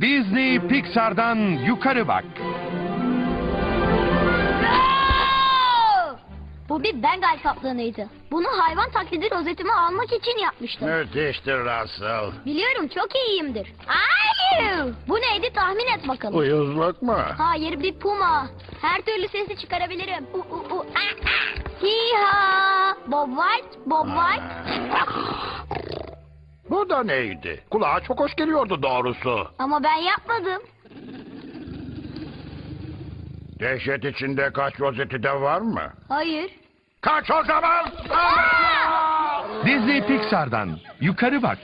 Disney Pixar'dan yukarı bak. Bu bir Bengal kaplanıydı. Bunu hayvan taklidi rozetimi almak için yapmıştım. Müthiştir Russell. Biliyorum çok iyiyimdir. Ay! Bu neydi tahmin et bakalım. Uyuzluk mu? Hayır bir puma. Her türlü sesi çıkarabilirim. U, u, u, ah, ah. Hiha! Bob White, Bob White. Da neydi? Kulağa çok hoş geliyordu doğrusu. Ama ben yapmadım. Dehşet içinde kaç rozeti de var mı? Hayır. Kaç o zaman? Disney Pixar'dan yukarı bak.